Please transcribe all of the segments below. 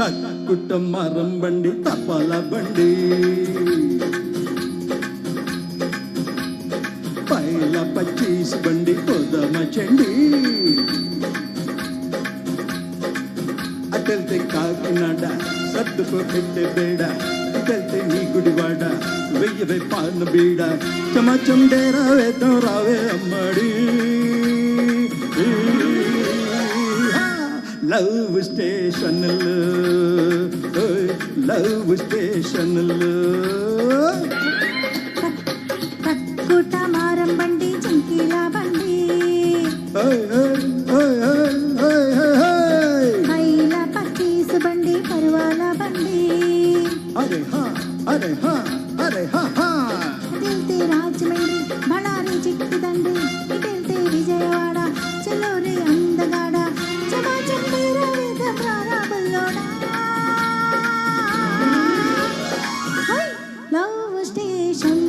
తక్కుట మరం బండి తపాల బండి. పైల పచ్చీస్ బండి కొదమ చండి. అటెళ్తే కాకినాడ సర్దుకో పెట్టే బేడ. ఇటెళ్తే నీ గుడివాడ వెయ్యవే పాన బీడ. చమచం డేరా వేద్దాం రావే అమ్మడి. లవ్ స్టేషన్లు. లవ్ స్టేషన్లు. తక్కుట మారం చంకీల పరువాల బండి. అరే హా అరే హా అరే హా. స్టేషన్లో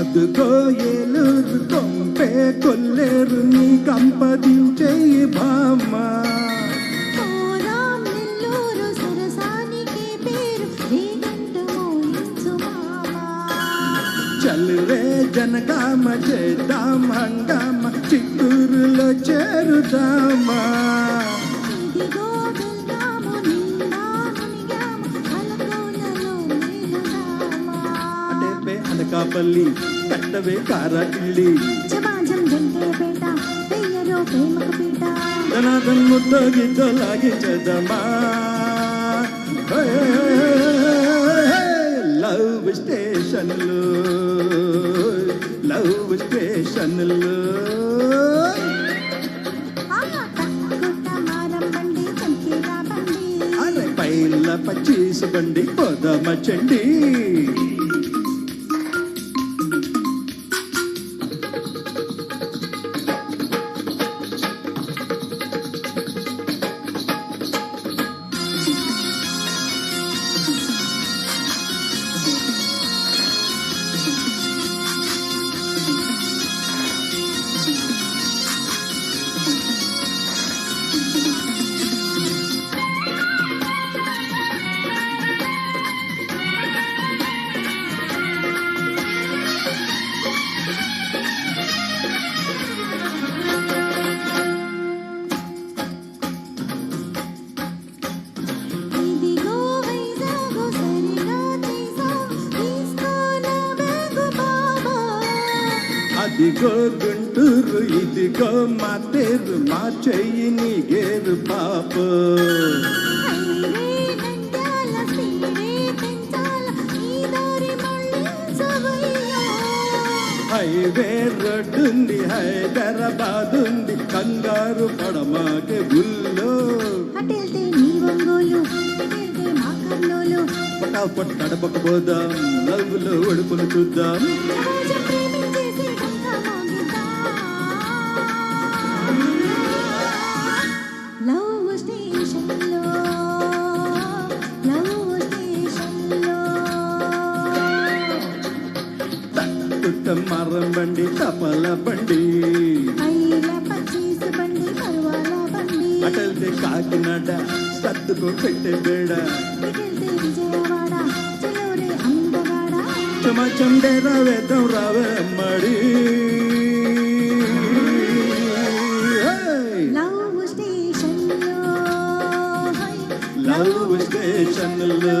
అదుగో ఏలూరు కొంపే కొల్లేరు నీ కంపదించే భామ చల్రే జనగామ చేద్దాం హంగామ చిత్తూరులో చేరుదామా అనకాపల్లి కట్టవే కారాకిళ్ళి పీట జనాదన్ ముద్ద లాగించదమా లవ్ స్టేషన్లు లవ్ స్టేషన్లు. పైల పచ్చీసు బండి పోదమ చండి. అదిగో గుంటూరు ఇదిగో మా తేరు మా చెయ్యి నీ గేరు పాప హైవే రోడ్డుంది హైదరాబాద్ ఉంది కంగారు పడమాకే గుల్లో పటాపట్ కడపకపోదాం నవ్వులో ఒడుపులు చూద్దాం. మరం బండి తపల బండి. అటల్తే కాకినాడ సత్తుకు పెట్టే బేడ. చమచం వేద్దాం రావే అమ్మడి. స్టేషన్లో హై లవ్ స్టేషన్లో